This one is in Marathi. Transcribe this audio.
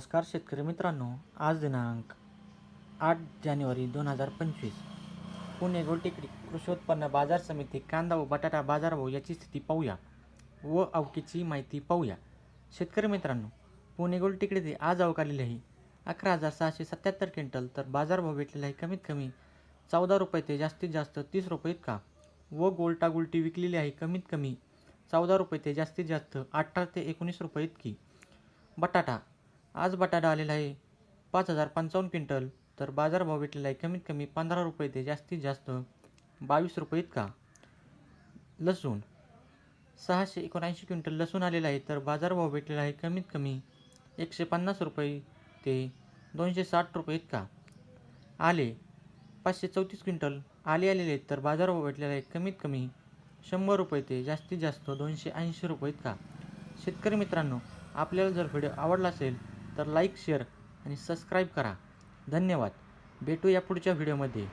नमस्कार शेतकरी मित्रांनो आज दिनांक आठ जानेवारी दोन हजार पंचवीस. पुणे गोलटेकडी कृषी उत्पन्न बाजार समिती कांदा व बटाटा बाजारभाव याची स्थिती पाहूया व अवकीची माहिती पाहूया. शेतकरी मित्रांनो पुणे गोलटेकडीचे आज अवकालेले आहे अकरा हजार सहाशे सत्याहत्तर क्विंटल तर बाजारभाव भेटलेला आहे कमीत कमी चौदा रुपये ते जास्तीत जास्त तीस रुपये इतका व गोलटा गोलटी विकलेली आहे कमीत कमी चौदा रुपये ते जास्तीत जास्त अठरा ते एकोणीस रुपये इतकी. बटाटा आज बटाटा आलेला आहे. पाच हजार पंचावन्न क्विंटल. तर बाजारभाव भेटलेला आहे. कमीत कमी पंधरा रुपये ते जास्तीत जास्त. बावीस रुपये इतका. लसूण. सहाशे एकोणऐंशी क्विंटल लसूण आलेला आहे. तर बाजारभाव भेटलेला आहे कमीत कमी एकशे पन्नास रुपये ते दोनशे साठ रुपये इतका. आले. पाचशे चौतीस क्विंटल आले आलेले आहेत. तर बाजारभाव भेटलेला आहे कमीत कमी शंभर रुपये ते जास्तीत जास्त दोनशे ऐंशी रुपये इतका. शेतकरी मित्रांनो आपल्याला जर व्हिडिओ आवडला असेल तर लाईक शेअर आणि सबस्क्राईब करा. धन्यवाद. भेटू या पुढच्या व्हिडिओमध्ये.